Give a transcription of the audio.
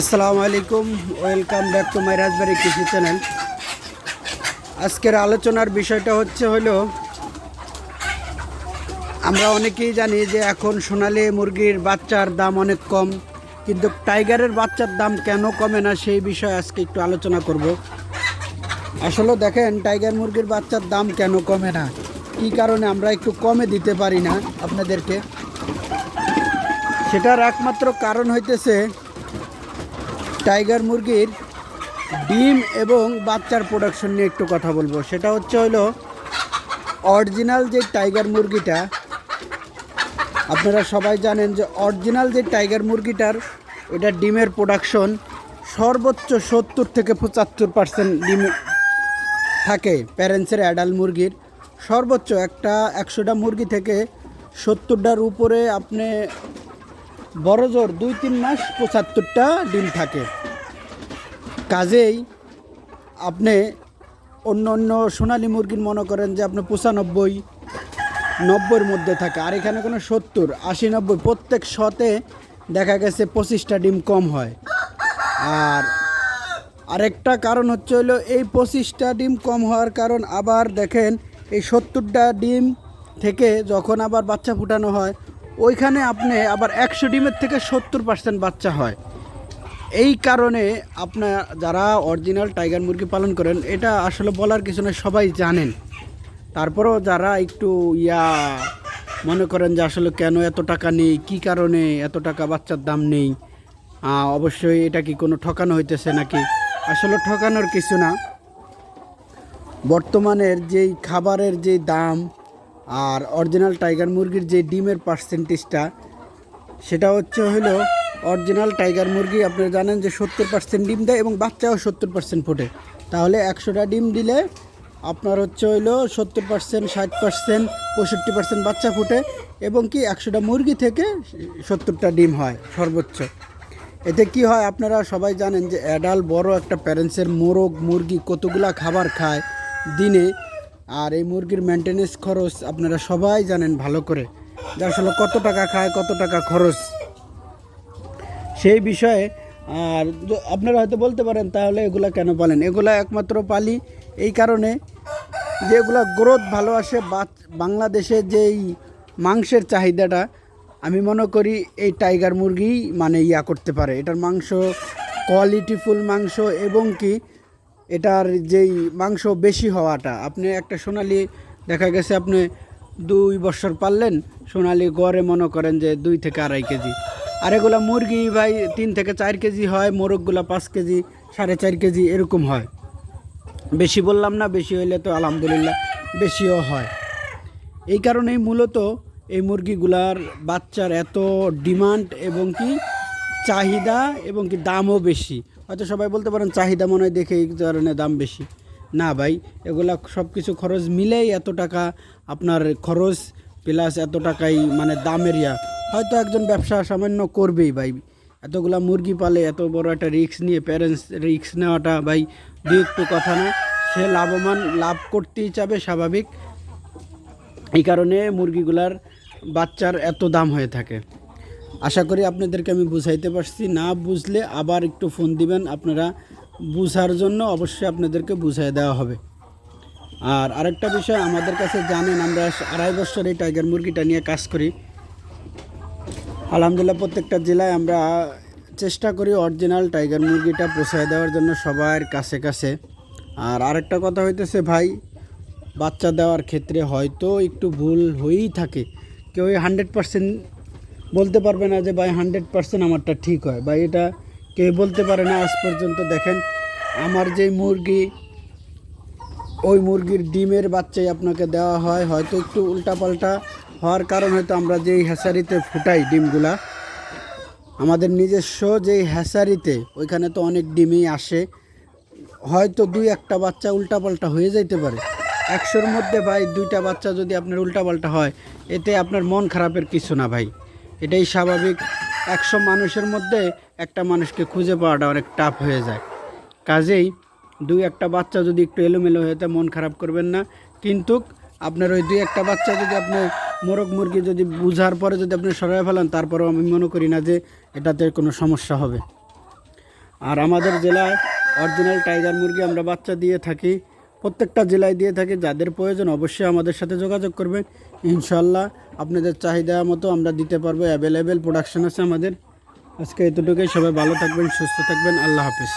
আসসালামু আলাইকুম welcome back to my Rajbari কৃষি চ্যানেল আজকের আলোচনার বিষয়টা হচ্ছে হলো, আমরা অনেকেই জানি যে এখন সোনালি মুরগির বাচ্চার দাম অনেক কম, কিন্তু টাইগারের বাচ্চার দাম কেন কমে না সেই বিষয়ে আজকে একটু আলোচনা করব। আসলে দেখেন, টাইগার মুরগির বাচ্চার দাম কেন কমে না? কী কারণে আমরা একটু কমে দিতে পারি না আপনাদেরকে? সেটার একমাত্র কারণ হইতেছে টাইগার মুরগির ডিম এবং বাচ্চার প্রোডাকশন নিয়ে একটু কথা বলব। সেটা হচ্ছে হলো অরিজিনাল যে টাইগার মুরগিটা, আপনারা সবাই জানেন যে অরিজিনাল যে টাইগার মুরগিটার, এটা ডিমের প্রোডাকশন সর্বোচ্চ সত্তর থেকে পঁচাত্তর পার্সেন্ট ডিম থাকে প্যারেন্টসের অ্যাডাল মুরগির। সর্বোচ্চ একটা একশোটা মুরগি থেকে সত্তরটার উপরে আপনি বড় জোর দুই তিন মাস পঁচাত্তরটা ডিম থাকে। কাজেই আপনি অন্য অন্য সোনালী মুরগির মনে করেন যে আপনি পঁচানব্বই, নব্বইয়ের মধ্যে থাকে। আর এখানে কোনো সত্তর, আশি, নব্বই, প্রত্যেক শতে দেখা গেছে পঁচিশটা ডিম কম হয়। আর আরেকটা কারণ হচ্ছে হলো এই পঁচিশটা ডিম কম হওয়ার কারণ আবার দেখেন, এই সত্তরটা ডিম থেকে যখন আবার বাচ্চা ফুটানো হয় ওইখানে আপনি আবার একশো ডিমের থেকে সত্তর পার্সেন্ট বাচ্চা হয়। এই কারণে আপনার যারা অরিজিনাল টাইগার মুরগি পালন করেন, এটা আসলে বলার কিছু না সবাই জানেন। তারপরেও যারা একটু ইয়া মনে করেন যে আসলে কেন এত টাকা নেই, কি কারণে এত টাকা বাচ্চার দাম নেই অবশ্যই এটা কি কোনো ঠকানো হইতেছে নাকি? আসলে ঠকানোর কিছু না। বর্তমানের যেই খাবারের যে দাম আর অরিজিনাল টাইগার মুরগির যে ডিমের পার্সেন্টেজটা সেটা হচ্ছে হলো অরিজিনাল টাইগার মুরগি, আপনারা জানেন যে সত্তর পার্সেন্ট ডিম দেয় এবং বাচ্চাও সত্তর পার্সেন্ট ফোটে। তাহলে একশোটা ডিম দিলে আপনার হচ্ছে হইল সত্তর পার্সেন্ট ষাট পার্সেন্ট পঁয়ষট্টি পার্সেন্ট বাচ্চা ফুটে এবং কি একশোটা মুরগি থেকে সত্তরটা ডিম হয় সর্বোচ্চ। এতে কি হয় আপনারা সবাই জানেন যে অ্যাডাল বড় একটা প্যারেন্টসের মোরগ মুরগি কতগুলা খাবার খায় দিনে আর এই মুরগির মেনটেনেন্স খরচ আপনারা সবাই জানেন ভালো করে যে আসলে কত টাকা খায়, কত টাকা খরচ। সেই বিষয়ে, আর আপনারা হয়তো বলতে পারেন, তাহলে এগুলা কেন পালেন? এগুলা একমাত্র পালি এই কারণে যে এগুলা গ্রোথ ভালো আসে বাংলাদেশে যেই মাংসের চাহিদাটা, আমি মনে করি এই টাইগার মুরগি মানে ইয়া করতে পারে। এটার মাংস কোয়ালিটিফুল মাংস এবং কি এটার যেই মাংস বেশি হওয়াটা, আপনি একটা সোনালি, দেখা গেছে আপনি দুই বছর পারলেন সোনালি গড়ে মনে করেন যে দুই থেকে আড়াই কেজি। আর এগুলা মুরগি ভাই তিন থেকে চার কেজি হয়, মোরগগুলা পাঁচ কেজি, সাড়ে চার কেজি এরকম হয়। বেশি বললাম না, বেশি হইলে তো আলহামদুলিল্লাহ বেশিও হয়। এই কারণেই মূলত এই মুরগিগুলার বাচ্চার এত ডিমান্ড এবং কি চাহিদা এবং কি দামও বেশি। হয়তো সবাই বলতে পারেন চাহিদা মনে হয় দেখে এই ধরনের দাম বেশি। না ভাই, এগুলা সব কিছু খরচ মিলেই এত টাকা আপনার খরচ প্লাস এত টাকাই মানে দামের ইয়া। হয়তো একজন ব্যবসা সামান্য করবেই ভাই। এতগুলা মুরগি পালে এত বড় একটা রিস্ক নিয়ে প্যারেন্টস রিস্ক নেওয়াটা ভাই দুই একটু কথা না। সে লাভবান লাভ করতেই চাবে স্বাভাবিক। এই কারণে মুরগিগুলার বাচ্চার এত দাম হয়ে থাকে। আশা করি আপনাদেরকে আমি বুঝাইতে পারছি। না বুঝলে আবার একটু ফোন দিবেন, আপনারা বুঝার জন্য অবশ্যই আপনাদেরকে বুঝাই দেওয়া হবে। আর আরেকটা বিষয়, আমাদের কাছে জানেন, আমরা আড়াই বছর এই টাইগার মুরগিটা নিয়ে কাজ করি। আলহামদুলিল্লাহ, প্রত্যেকটা জেলায় আমরা চেষ্টা করি অরিজিনাল টাইগার মুরগিটা পৌঁছায় দেওয়ার জন্য সবার কাছে কাছে। আর আরেকটা কথা হইতেছে ভাই, বাচ্চা দেওয়ার ক্ষেত্রে হয়তো একটু ভুল হয়েই থাকে। কেউ হান্ড্রেড পার্সেন্ট বলতে পারবে না যে ভাই হান্ড্রেড পার্সেন্ট আমারটা ঠিক হয়। বা এটা কেউ বলতে পারে না, আজ পর্যন্ত দেখেন, আমার যে মুরগি, ওই মুরগির ডিমের বাচ্চাই আপনাকে দেওয়া হয়, হয়তো একটু উল্টাপাল্টা হওয়ার কারণ হয়তো আমরা যেই হ্যাসারিতে ফুটাই ডিমগুলা, আমাদের নিজস্ব যেই হ্যাসারিতে ওইখানে তো অনেক ডিমই আসে, হয়তো দুই একটা বাচ্চা উল্টাপাল্টা হয়ে যাইতে পারে। একশোর মধ্যে ভাই দুইটা বাচ্চা যদি আপনার উল্টাপাল্টা হয়, এতে আপনার মন খারাপের কিছু না ভাই। এটাই স্বাভাবিক। একশো মানুষের মধ্যে একটা মানুষকে খুঁজে পাওয়াটা অনেক টাফ হয়ে যায়। কাজেই দুই একটা বাচ্চা যদি একটু এলোমেলো হয়ে যায়, মন খারাপ করবেন না। কিন্তু আপনার ওই দুই একটা বাচ্চা যদি আপনি মোরগ মুরগি যদি বুঝার পরে যদি আপনি সরাই ফেলেন, তারপরেও আমি মনে করি না যে এটাতে কোনো সমস্যা হবে। আর আমাদের জেলায় অরিজিনাল টাইগার মুরগি আমরা বাচ্চা দিয়ে থাকি। প্রত্যেকটা জেলায় দিয়ে থাকি, যাদের প্রয়োজন অবশ্যই আমাদের সাথে যোগাযোগ করবেন। ইনশাল্লাহ আপনাদের চাহিদা মতো আমরা দিতে পারব অ্যাভেলেবেল প্রোডাকশন আছে আমাদের। আজকে এতটুকুই, সবাই ভালো থাকবেন, সুস্থ থাকবেন, আল্লাহ হাফিজ।